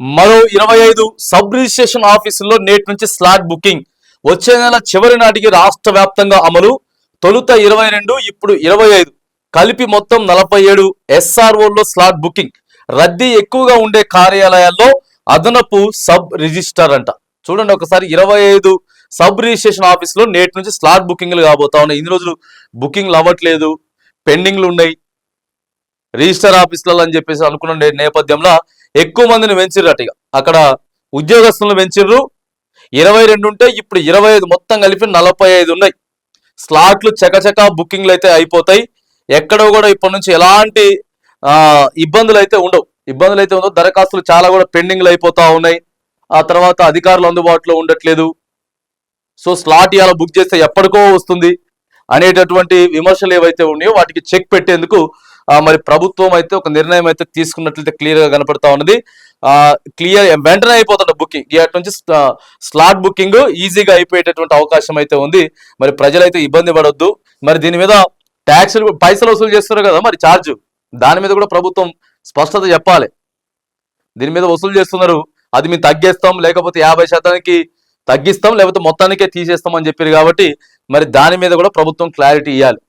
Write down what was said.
మరో ఇరవై ఐదు సబ్ రిజిస్ట్రేషన్ ఆఫీసుల్లో నేటి నుంచి స్లాట్ బుకింగ్. వచ్చే నెల చివరి నాటికి రాష్ట్ర వ్యాప్తంగా అమలు. తొలుత ఇరవై రెండు ఇప్పుడు ఇరవై ఐదు. కలిపి మొత్తం నలభై ఏడు ఎస్ఆర్ఓల్లో స్లాట్ బుకింగ్. రద్దీ ఎక్కువగా ఉండే కార్యాలయాల్లో అదనపు సబ్ రిజిస్టర్ అంట. చూడండి ఒకసారి ఇరవై ఐదు సబ్ రిజిస్ట్రేషన్ ఆఫీసులో నేటి నుంచి స్లాట్ బుకింగ్లు కాబోతా ఉన్నాయి. ఇన్ని రోజులు బుకింగ్లు అవ్వట్లేదు పెండింగ్లు ఉన్నాయి. రిజిస్టర్ ఆఫీసులలో అని చెప్పేసి అనుకున్న నేపథ్యంలో ఎక్కువ మందిని పెంచిర్రు ఇక. అక్కడ ఉద్యోగస్తులను పెంచిర్రు. ఇరవై రెండు ఉంటే ఇప్పుడు ఇరవై ఐదు మొత్తం కలిపి నలభై ఐదు ఉన్నాయి. స్లాట్లు చకచకా బుకింగ్లు అయితే అయిపోతాయి. ఎక్కడో కూడా ఇప్పటి నుంచి ఎలాంటి ఇబ్బందులు అయితే ఉండవు. ఇబ్బందులు అయితే ఉండవు. దరఖాస్తులు చాలా కూడా పెండింగ్లు అయిపోతా ఉన్నాయి. ఆ తర్వాత అధికారులు అందుబాటులో ఉండట్లేదు. సో స్లాట్ ఇవాళ బుక్ చేస్తే ఎప్పటికో వస్తుంది అనేటటువంటి విమర్శలు ఏవైతే ఉన్నాయో వాటికి చెక్ పెట్టేందుకు మరి ప్రభుత్వం అయితే ఒక నిర్ణయం అయితే తీసుకున్నట్లయితే క్లియర్గా కనపడతా ఉన్నది. ఆ క్లియర్ వెంటనే అయిపోతుంది బుకింగ్ అటు నుంచి స్లాట్ బుకింగ్ ఈజీగా అయిపోయేటటువంటి అవకాశం అయితే ఉంది. మరి ప్రజలైతే ఇబ్బంది పడొద్దు. మరి దీని మీద ట్యాక్సులు పైసలు వసూలు చేస్తున్నారు కదా మరి ఛార్జ్ దాని మీద కూడా ప్రభుత్వం స్పష్టత చెప్పాలి. దీని మీద వసూలు చేస్తున్నారు. అది మేము తగ్గిస్తాం లేకపోతే యాభై శాతానికి తగ్గిస్తాం లేకపోతే మొత్తానికే తీసేస్తాం అని చెప్పారు కాబట్టి మరి దాని మీద కూడా ప్రభుత్వం క్లారిటీ ఇవ్వాలి